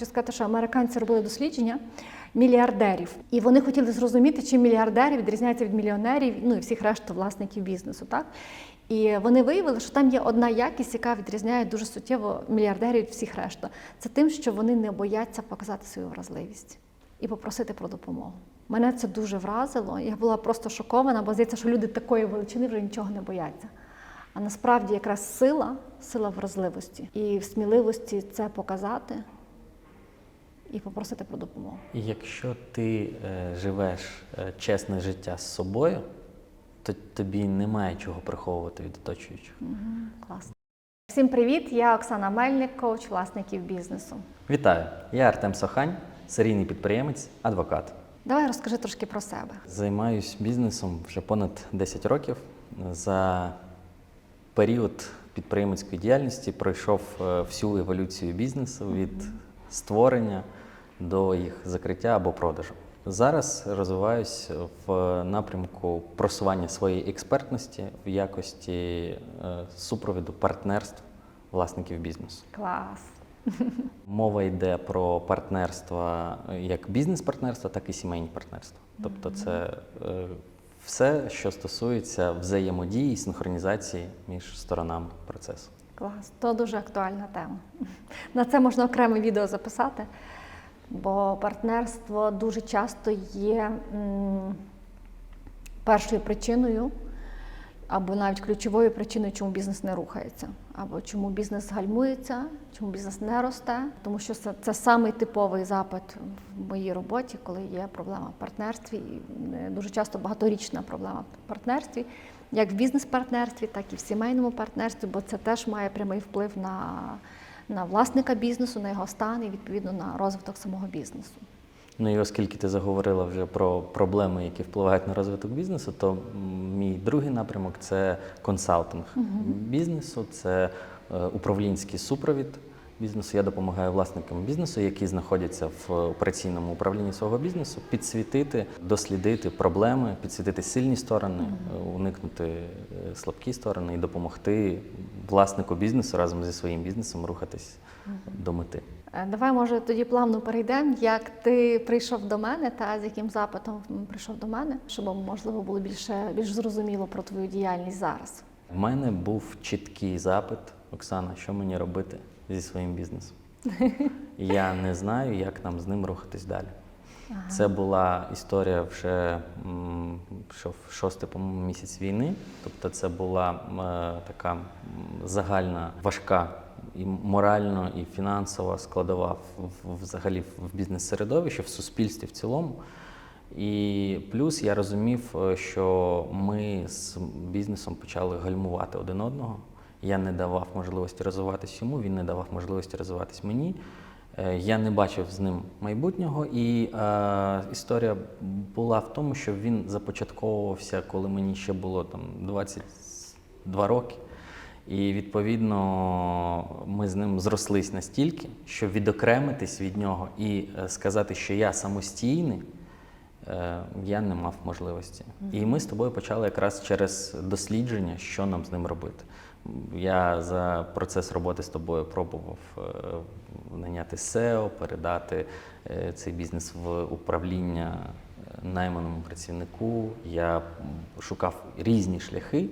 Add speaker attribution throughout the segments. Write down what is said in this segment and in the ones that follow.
Speaker 1: хочу сказати, що американці робили дослідження мільярдерів, і вони хотіли зрозуміти, чи мільярдери відрізняються від мільйонерів, ну і всіх решту власників бізнесу. Так і вони виявили, що там є одна якість, яка відрізняє дуже суттєво мільярдерів від всіх решта. Це тим, що вони не бояться показати свою вразливість і попросити про допомогу. Мене це дуже вразило. Я була просто шокована, бо здається, що люди такої величини вже нічого не бояться. А насправді якраз сила, сила вразливості і в сміливості це показати і попросити про допомогу.
Speaker 2: Якщо ти е, живеш е, чесне життя з собою, то тобі немає чого приховувати від оточуючих.
Speaker 1: Класно. Всім привіт! Я Оксана Мельник, коуч власників бізнесу.
Speaker 2: Вітаю! Я Артем Сохань, серійний підприємець, адвокат.
Speaker 1: Давай розкажи трошки про себе.
Speaker 2: Займаюсь бізнесом вже понад 10 років. За період підприємницької діяльності пройшов е, всю еволюцію бізнесу від створення до їх закриття або продажу. Зараз розвиваюсь в напрямку просування своєї експертності в якості е, супровіду партнерств власників бізнесу.
Speaker 1: Клас.
Speaker 2: Мова йде про партнерства е, як бізнес-партнерства, так і сімейні партнерства. Тобто, це е, все, що стосується взаємодії і синхронізації між сторонами процесу.
Speaker 1: Клас. То дуже актуальна тема. На це можна окреме відео записати, бо партнерство дуже часто є першою причиною, або навіть ключовою причиною, чому бізнес не рухається, або чому бізнес гальмується, чому бізнес не росте. Тому що це, це самий типовий запит в моїй роботі, коли є проблема в партнерстві, і е, дуже часто багаторічна проблема в партнерстві, як в бізнес-партнерстві, так і в сімейному партнерстві, бо це теж має прямий вплив на, на власника бізнесу, на його стан і відповідно на розвиток самого бізнесу.
Speaker 2: Ну і оскільки ти заговорила вже про проблеми, які впливають на розвиток бізнесу, то мій другий напрямок це консалтинг бізнесу, це е, управлінський супровід бізнесу. Я допомагаю власникам бізнесу, які знаходяться в операційному управлінні свого бізнесу, підсвітити, дослідити проблеми, підсвітити сильні сторони, уникнути е, слабкі сторони і допомогти власнику бізнесу разом зі своїм бізнесом рухатись до мети.
Speaker 1: Е, Давай, може, тоді плавно перейдемо, як ти прийшов до мене та з яким запитом прийшов до мене, щоб можливо було більше більш зрозуміло про твою діяльність зараз.
Speaker 2: У мене був чіткий запит, Оксана, що мені робити зі своїм бізнесом. Я не знаю, як нам з ним рухатись далі. Це була історія вже що в шостий місяць війни. Тобто, це була е, така загальна важка і морально, і фінансова складова взагалі в бізнес-середовищі, в суспільстві в цілому. І плюс я розумів, е, що ми з бізнесом почали гальмувати один одного. Я не давав можливості розвиватись йому, він не давав можливості розвиватись мені. Е, Я не бачив з ним майбутнього, і е, історія була в тому, що він започатковувався, коли мені ще було там 22 роки. І відповідно ми з ним зрослись настільки, що відокремитись від нього і е, сказати, що я самостійний, я не мав можливості. І ми з тобою почали якраз через дослідження, що нам з ним робити. Я за процес роботи з тобою пробував е, наняти SEO, передати е, цей бізнес в управління е, найманому працівнику. Я шукав різні шляхи.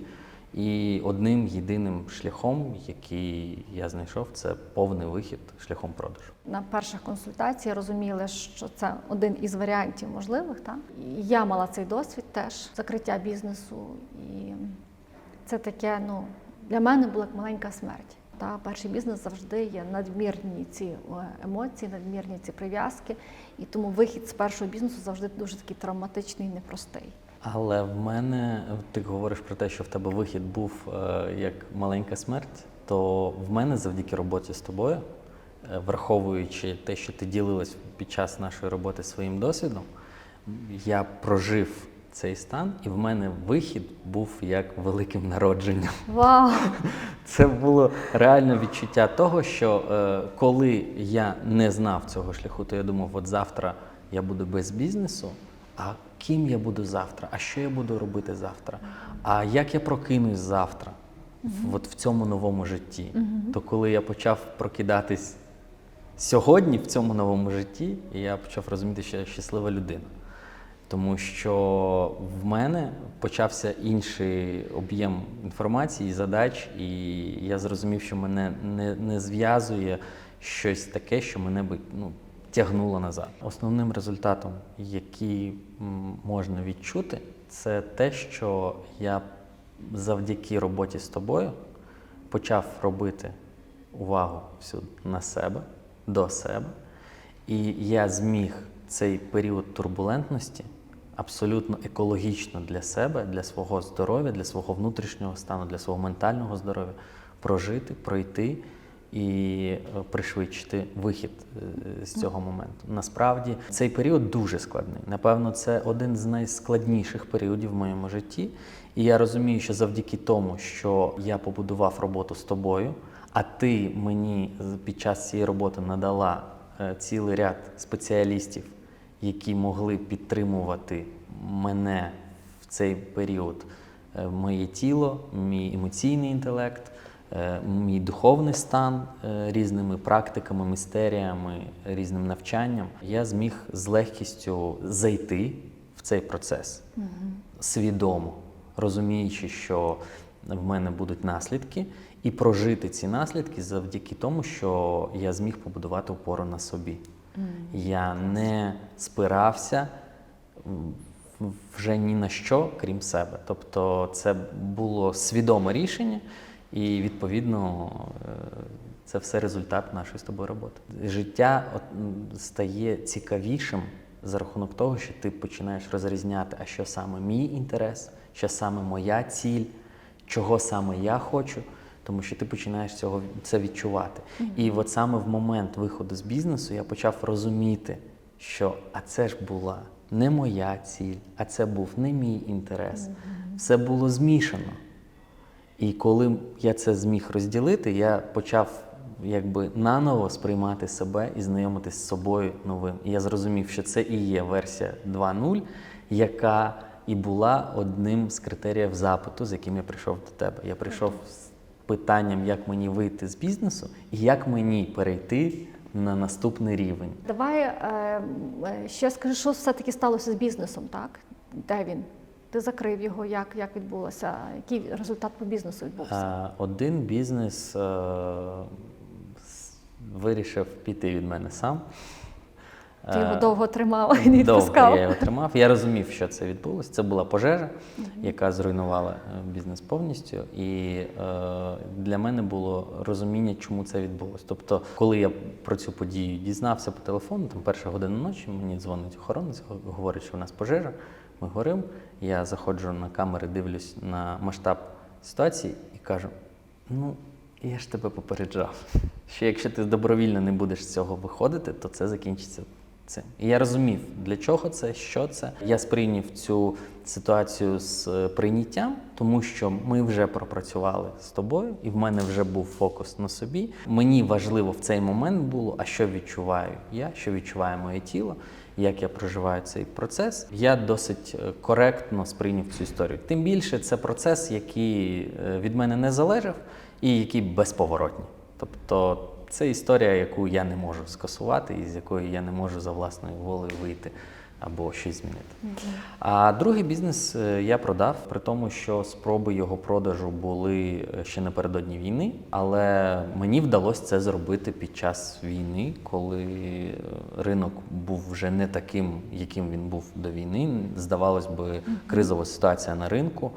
Speaker 2: І одним єдиним шляхом, який я знайшов, це повний вихід шляхом продажу.
Speaker 1: На перших консультаціях розуміли, що це один із варіантів можливих. Так? Я мала цей досвід теж закриття бізнесу. І це таке, ну, для мене була як маленька смерть. Та перший бізнес завжди є надмірні ці е, емоції, надмірні ці прив'язки, і тому вихід з першого бізнесу завжди дуже такий травматичний і непростий.
Speaker 2: Але в мене ти говориш про те, що в тебе вихід був е, як маленька смерть, то в мене завдяки роботі з тобою, е, враховуючи те, що ти ділилась під час нашої роботи своїм досвідом, я прожив цей стан, і в мене вихід був як великим народженням.
Speaker 1: Вау!
Speaker 2: Це було реальне відчуття того, що е, коли я не знав цього шляху, то я думав, от завтра я буду без бізнесу. А ким я буду завтра? А що я буду робити завтра? А як я прокинусь завтра? в- От в цьому новому житті. То коли я почав прокидатись сьогодні, в цьому новому житті, я почав розуміти, що я щаслива людина. Тому що в мене почався інший об'єм інформації, задач, і я зрозумів, що мене не, не зв'язує щось таке, що мене би ну, тягнуло назад. Основним результатом, який можна відчути, це те, що я завдяки роботі з тобою почав робити увагу всю на себе, до себе. І я зміг цей період турбулентності абсолютно екологічно для себе, для свого здоров'я, для свого внутрішнього стану, для свого ментального здоров'я прожити, пройти і е, пришвидшити вихід е, з цього моменту. Насправді цей період дуже складний. Напевно, це один з найскладніших періодів в моєму житті. І я розумію, що завдяки тому, що я побудував роботу з тобою, а ти мені під час цієї роботи надала е, цілий ряд спеціалістів, які могли підтримувати мене в цей період, моє тіло, мій емоційний інтелект, мій духовний стан е, різними практиками, містеріями, різним навчанням, я зміг з легкістю зайти в цей процес свідомо, розуміючи, що в мене будуть наслідки, і прожити ці наслідки завдяки тому, що я зміг побудувати опору на собі. Я не спирався вже ні на що, крім себе. Тобто це було свідоме рішення, і відповідно е, це все результат нашої з тобою роботи. Життя стає цікавішим за рахунок того, що ти починаєш розрізняти, а що саме мій інтерес, що саме моя ціль, чого саме я хочу. Тому що ти починаєш цього це відчувати. І от саме в момент виходу з бізнесу я почав розуміти, що а це ж була не моя ціль, а це був не мій інтерес. Все було змішано. І коли я це зміг розділити, я почав якби наново сприймати себе і знайомитись з собою новим. І я зрозумів, що це і є версія 2.0, яка і була одним з критеріїв запиту, з яким я прийшов до тебе. Я прийшов з питанням, як мені вийти з бізнесу і як мені перейти на наступний рівень.
Speaker 1: Давай е, е, ще скажи, що все-таки сталося з бізнесом, так? Де він? Ти закрив його, як, як відбулося? Який результат по бізнесу відбувся?
Speaker 2: Е, Один бізнес е, вирішив піти від мене сам.
Speaker 1: Ти його
Speaker 2: Е,
Speaker 1: довго тримав і не
Speaker 2: Довго
Speaker 1: відпускав.
Speaker 2: я його тримав. Я розумів, що це відбулося. Це була пожежа, яка зруйнувала бізнес повністю. І е, для мене було розуміння, чому це відбулося. Тобто, коли я про цю подію дізнався по телефону, там перша година ночі мені дзвонить охоронець, говорить, що в нас пожежа. Ми горимо. Я заходжу на камери, дивлюсь на масштаб ситуації і кажу: ну. Я ж тебе попереджав, що якщо ти добровільно не будеш з цього виходити, то це закінчиться цим. І я розумів, для чого це, що це. Я сприйняв цю ситуацію з е, прийняттям, тому що ми вже пропрацювали з тобою, і в мене вже був фокус на собі. Мені важливо в цей момент було, а що відчуваю я, що відчуває моє тіло, як я проживаю цей процес. Я досить е, коректно сприйняв цю історію. Тим більше це процес, який е, від мене не залежав і який безповоротні. Тобто це історія, яку я не можу скасувати, і з якої я не можу за власною волею вийти або щось змінити. А другий бізнес е, я продав, при тому, що спроби його продажу були е, ще напередодні війни, але мені вдалося це зробити під час війни, коли е, ринок був вже не таким, яким він був до війни. Здавалось би, кризова ситуація на ринку.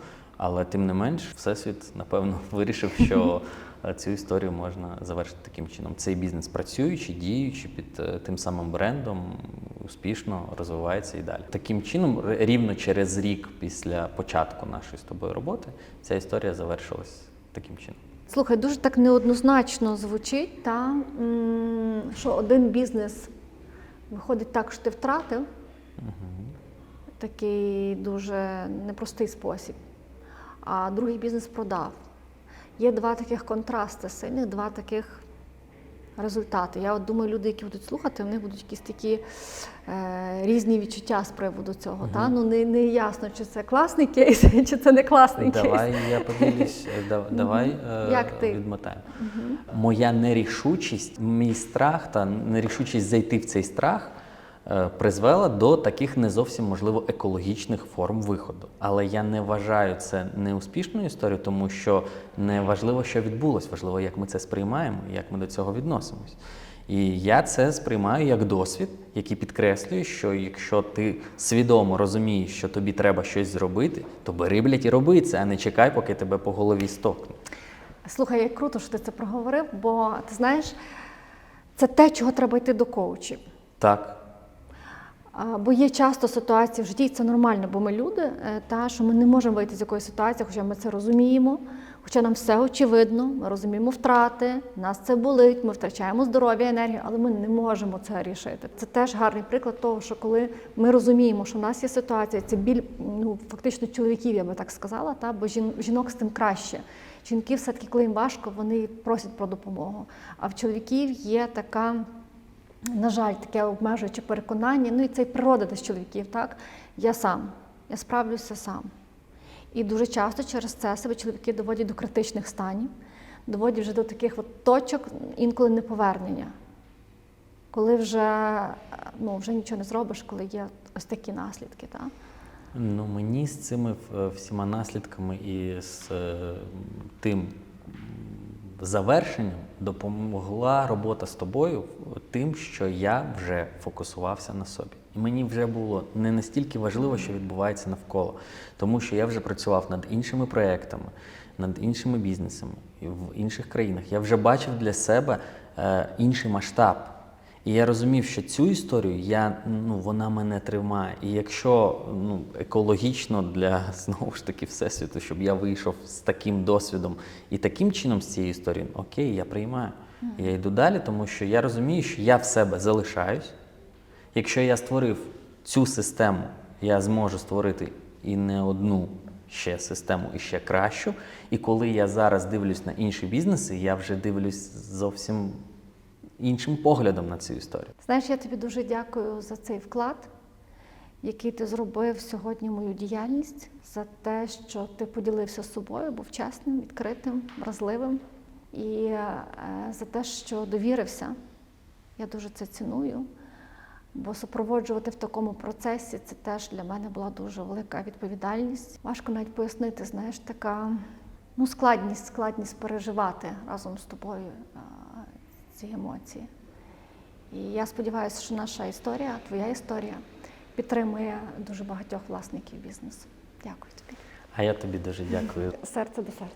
Speaker 2: Але тим не менш, всесвіт напевно вирішив, що цю історію можна завершити таким чином. Цей бізнес працюючи, діючи під е, тим самим брендом, успішно розвивається і далі. Таким чином, рівно через рік після початку нашої з тобою роботи, ця історія завершилась таким чином.
Speaker 1: Слухай, дуже так неоднозначно звучить, та, що один бізнес виходить так, що ти втратив. Такий дуже непростий спосіб. А другий бізнес продав. Є два таких контрасти сильних, два таких результати. Я от думаю, люди, які будуть слухати, в них будуть якісь такі е, різні відчуття з приводу цього. Та? Ну, не, не ясно, чи це класний кейс, чи це не класний кейс.
Speaker 2: Давай я поділюсь, е, да- давай е,
Speaker 1: Як ти?
Speaker 2: відмотаємо. Моя нерішучість, мій страх та нерішучість зайти в цей страх е, призвела до таких не зовсім можливо екологічних форм виходу. Але я не вважаю це неуспішною історією, тому що не важливо, що відбулось, важливо, як ми це сприймаємо, і як ми до цього відносимось. І я це сприймаю як досвід, який підкреслює, що якщо ти свідомо розумієш, що тобі треба щось зробити, то бери, блядь, і роби це, а не чекай, поки тебе по голові стокне.
Speaker 1: Слухай, як круто, що ти це проговорив, бо ти знаєш, це те, чого треба йти до коучів.
Speaker 2: Так,
Speaker 1: Бо є часто ситуації в житті, це нормально, бо ми люди, е, та що ми не можемо вийти з якоїсь ситуації, хоча ми це розуміємо, хоча нам все очевидно, ми розуміємо втрати, нас це болить, ми втрачаємо здоров'я, енергію, але ми не можемо це рішити. Це теж гарний приклад того, що коли ми розуміємо, що в нас є ситуація, це біль ну фактично чоловіків, я би так сказала, та бо жінок з тим краще. Жінки все-таки, коли їм важко, вони просять про допомогу. А в чоловіків є така на жаль, таке обмежуюче переконання, ну і це й природа десь чоловіків, так? Я сам, я справлюся сам. І дуже часто через це себе чоловіки доводять до критичних станів, доводять вже до таких от точок, інколи неповернення. Коли вже, ну, вже нічого не зробиш, коли є ось такі наслідки. Так?
Speaker 2: ну мені з цими е, всіма наслідками і з е, тим завершенням допомогла робота з тобою тим, що я вже фокусувався на собі. І мені вже було не настільки важливо, що відбувається навколо, тому що я вже працював над іншими проектами, над іншими бізнесами в інших країнах. Я вже бачив для себе е, інший масштаб. І я розумів, що цю історію я, ну, вона мене тримає. І якщо ну, екологічно для знову ж таки всесвіту, щоб я вийшов з таким досвідом і таким чином з цієї історії, окей, я приймаю. Я йду далі, тому що я розумію, що я в себе залишаюсь. Якщо я створив цю систему, я зможу створити і не одну ще систему, і ще кращу. І коли я зараз дивлюсь на інші бізнеси, я вже дивлюсь зовсім іншим поглядом на цю історію.
Speaker 1: Знаєш, я тобі дуже дякую за цей вклад, який ти зробив сьогодні мою діяльність, за те, що ти поділився з собою, був чесним, відкритим, вразливим, і е, за те, що довірився. Я дуже це ціную. Бо супроводжувати в такому процесі це теж для мене була дуже велика відповідальність. Важко навіть пояснити, знаєш, така ну, складність, складність переживати разом з тобою е, ці емоції. І я сподіваюся, що наша історія, твоя історія, підтримує дуже багатьох власників бізнесу. Дякую тобі.
Speaker 2: А я тобі дуже дякую.
Speaker 1: Серце до серця.